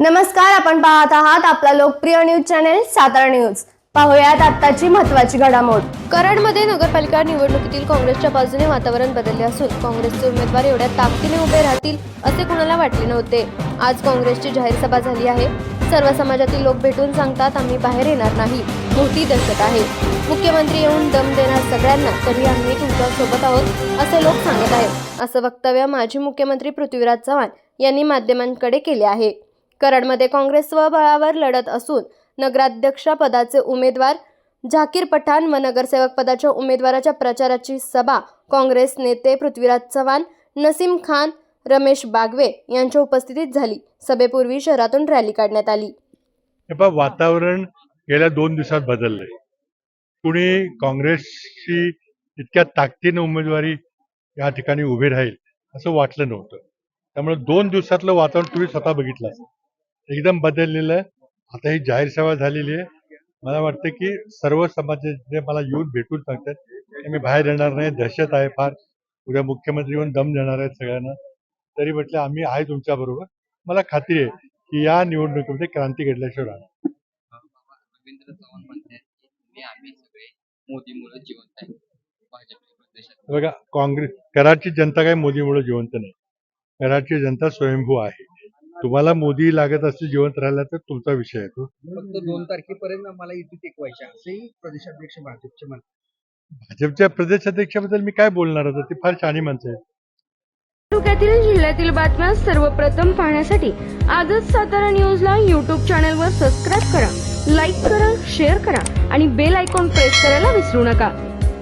नमस्कार आपण पाहत आहात आपला लोकप्रिय न्यूज चॅनेल सातारा न्यूज. पाहुयात आत्ताची महत्वाची घडामोड. कराडमध्ये नगरपालिका निवडणुकीतील काँग्रेसच्या बाजूने वातावरण बदलले असून काँग्रेसचे उमेदवार एवढ्या ताकदीने उभे राहतील असे कोणाला वाटले नव्हते. आज काँग्रेसची जाहीर सभा झाली आहे. सर्व समाजातील लोक भेटून सांगतात आम्ही बाहेर येणार नाही. मोठी दहशत आहे. मुख्यमंत्री येऊन दम देणार सगळ्यांना तरी आम्ही तुमच्यासोबत आहोत असे लोक सांगत आहेत. असं वक्तव्य माजी मुख्यमंत्री पृथ्वीराज चव्हाण यांनी माध्यमांकडे केले आहे. कराडमध्ये काँग्रेस स्वबळावर लढत असून नगराध्यक्षपदाचे उमेदवार झाकीर पठाण व नगरसेवक पदाच्या उमेदवाराच्या प्रचाराची सभा काँग्रेस नेते पृथ्वीराज चव्हाण नसीम खान रमेश बागवे यांच्या उपस्थितीत झाली. सभेपूर्वी शहरातून रॅली काढण्यात आली. वातावरण गेल्या दोन दिवसात बदललंय. कुणी काँग्रेसची इतक्या ताकदीनं उमेदवारी या ठिकाणी उभी राहील असं वाटलं नव्हतं. त्यामुळे दोन दिवसातलं वातावरण तुम्ही स्वतः बघितलं एकदम बदललेलं. आहे आता ही जाहीर सभा झालेली आहे. मला वाटतं की सर्व समाजाचे मला येऊन भेटून सांगतात की मी बाहेर येणार नाही. दहशत आहे फार. उद्या मुख्यमंत्री येऊन दम देणार आहेत सगळ्यांना. तरी म्हटलं आम्ही आहे तुमच्या बरोबर. मला खात्री आहे की या निवडणुकीमध्ये क्रांती घडल्याशिवाय राहणार रवींद्र चव्हाण म्हणतात की तुम्ही आम्ही सगळे मोदी मुलं जिवंत आहे भाजपच्या प्रदेशात. बघा काँग्रेस कराडची जनता काय मोदीमुळे जिवंत नाही. कराडची जनता स्वयंभू आहे. तुम्हाला मोदी लागत असते जिवंत राहिला तर तुमचा विषय आहे तो. फक्त दोन तारखेपर्यंत आम्हाला युती टिकवायची आहे, असेही प्रदेशाध्यक्ष भाजपचे म्हणतात भाजपच्या प्रदेशाध्यक्षाबद्दल मी काय बोलणार होतो? ती फार छानी माणसं आहेत. तालुक्यातील जिल्ह्यातील बातम्या सर्वप्रथम पाहण्यासाठी आजच सातारा न्यूजला यूट्यूब चॅनलवर सबस्क्राईब करा लाईक करा शेअर करा आणि बेल आयकॉन प्रेस करायला विसरू नका.